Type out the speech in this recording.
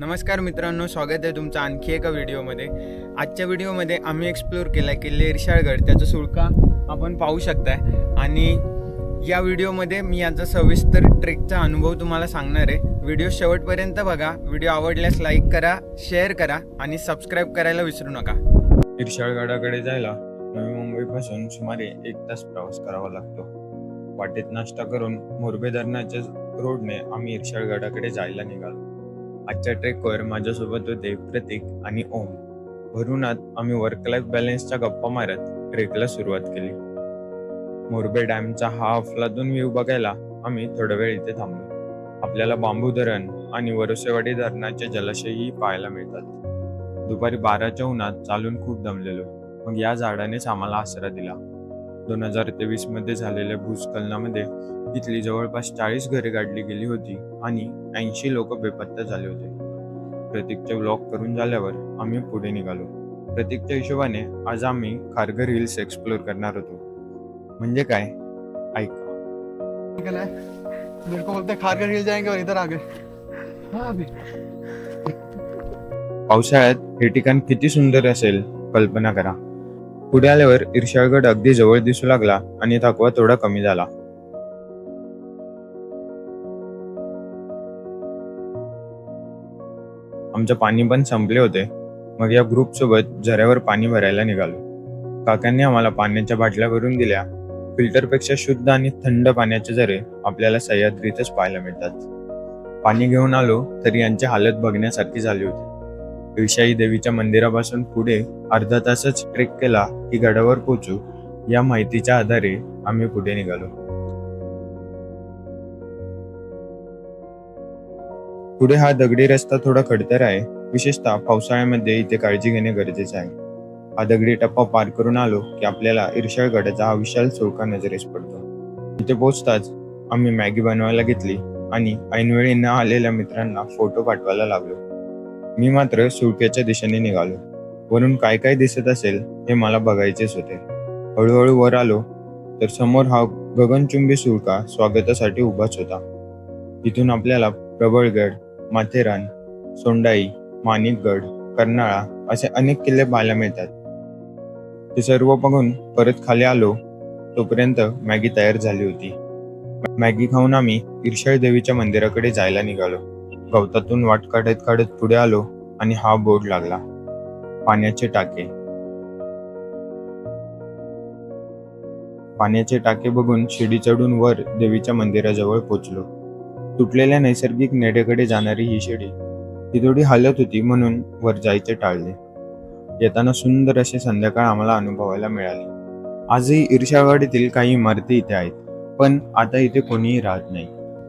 नमस्कार मित्रांनो स्वागत आहे तुमचं आणखी एका व्हिडिओमध्ये. आजच्या व्हिडिओमध्ये आम्ही एक्सप्लोर केला की लेरशाळगड त्याचा सुळका आपण पाहू शकताय. आणि या व्हिडिओमध्ये मी याचा सविस्तर ट्रेकचा अनुभव तुम्हाला सांगणार आहे. व्हिडिओ शेवटपर्यंत बघा व्हिडिओ आवडल्यास लाईक करा शेअर करा आणि सबस्क्राईब करायला विसरू नका. इर्शाळगडाकडे जायला नवी मुंबईपासून सुमारे एक तास प्रवास करावा लागतो. वाटेत नाश्ता करून मोरबे धरणाच्या रोडने आम्ही इर्शाळगडाकडे जायला निघालो. आजच्या ट्रेकवर माझ्यासोबत होते प्रतीक आणि ओम. भरूनात आम्ही वर्क लाईफ बॅलन्सच्या गप्पा मारत ट्रेकला सुरुवात केली. मोरबे डॅमचा हा अफलातून व्ह्यू बघायला आम्ही थोडा वेळ इथे थांबलो. आपल्याला बांबू धरण आणि वरसेवाडी धरणाचे जलाशयही पाहायला मिळतात. दुपारी बाराच्या उन्हात चालून खूप दमलेलो. मग या झाडानेच आम्हाला आसरा दिला. दोन हजार तेवीसमध्ये झालेल्या भूस्खलनामध्ये तिथली जवळपास चाळीस घरे गाडली गेली होती आणि ऐंशी लोक बेपत्ता झाले होते. प्रतीकचे ब्लॉक करून झाल्यावर आम्ही पुढे निघालो. प्रतीकच्या हिशोबाने आज आम्ही खारघर हिल्स एक्सप्लोर करणार होतो. म्हणजे काय? ऐका. ठीक ना मेरे को बोलते खारघर हिल जाएंगे और इधर आ गए हाँ अभी। पावसाळ्यात हे ठिकाण किती सुंदर असेल कल्पना करा. पुढे आल्यावर इर्शाळगड अगदी जवळ दिसू लागला आणि थकवा थोडा कमी झाला. आमचं पाणी पण संपले होते. मग या ग्रुप सोबत झऱ्यावर पाणी भरायला निघालो. काकांनी आम्हाला पाण्याच्या बाटल्या भरून दिल्या. फिल्टरपेक्षा शुद्ध आणि थंड पाण्याचे झरे आपल्याला सह्याद्रीतच पाहायला मिळतात. पाणी घेऊन आलो तरी यांची हालत बघण्यासारखी झाली होती. ईशाई देवीच्या मंदिरापासून पुढे अर्धा तासच ट्रेक केला की गडावर पोचू या माहितीच्या आधारे आम्ही पुढे निघालो. पुढे हा दगडी रस्ता थोडा खडतर आहे. विशेषतः पावसाळ्यामध्ये इथे काळजी घेणे गरजेचे आहे. हा दगडी टप्पा पार करून आलो की आपल्याला इर्शाळगडाचा हा विशाल चौका नजरेस पडतो. इथे पोचताच आम्ही मॅगी बनवायला घेतली आणि ऐनवेळी न आलेल्या मित्रांना फोटो पाठवायला लागलो. मी मात्र सुळक्याच्या दिशेने निघालो. वरून काय काय दिसत असेल हे मला बघायचेच होते. हळूहळू वर आलो तर समोर हा गगनचुंबी सुळका स्वागतासाठी उभाच होता. इथून आपल्याला प्रबळगड माथेरान सोंडाई माणिकगड कर्नाळा असे अनेक किल्ले पाहायला मिळतात. ते सर्व बघून परत खाली आलो तोपर्यंत मॅगी तयार झाली होती. मॅगी खाऊन आम्ही ईर्षळ देवीच्या मंदिराकडे जायला निघालो. गवतातून वाट काढत काढत पुढे आलो आणि हा बोर्ड लागला. पाण्याचे टाके. पाण्याचे टाके बघून शिडी चढून वर देवीच्या मंदिराजवळ पोचलो. तुटलेल्या नैसर्गिक नेडेकडे जाणारी ही शिडी. ती थोडी हालत होती म्हणून वर जायचे टाळले. येताना सुंदर असे संध्याकाळ आम्हाला अनुभवायला मिळाली. आजही ईर्षावाडीतील काही इमारती इथे आहेत पण आता इथे कोणीही राहत नाही.